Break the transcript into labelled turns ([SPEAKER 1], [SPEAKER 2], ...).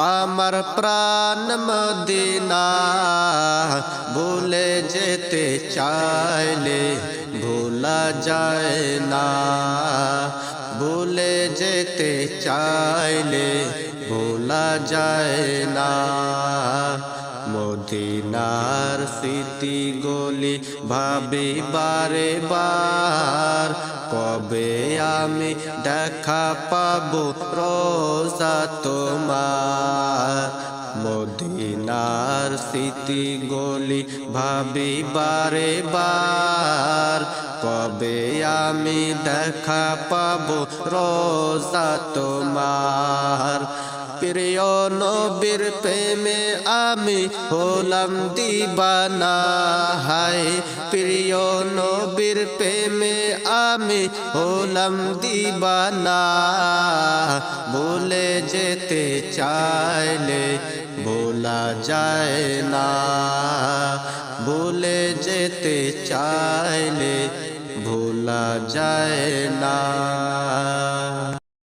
[SPEAKER 1] আমার প্রাণ মদিনা, ভুলে যেতে চাইলে ভোলা যায় না। ভুলে যেতে চাইলে ভোলা যায় না। মদিনার স্মৃতি গলি ভাবি বারে বার, কবে আমি দেখা পাবো রোজা তোমার? মদিনার স্মৃতি গলি ভাবি বারে বার। কবে আমি দেখা পাবো রোজা তোমার? প্রিয় নবীর প্রেমে আমি হলাম দিবানা হাই প্রিয় নবীর প্রেমে আমি হলাম দিবানা। বলে যেতে চাইলে ভোলা যায় না। ভুলে যেতে চাইলে ভোলা যায় না।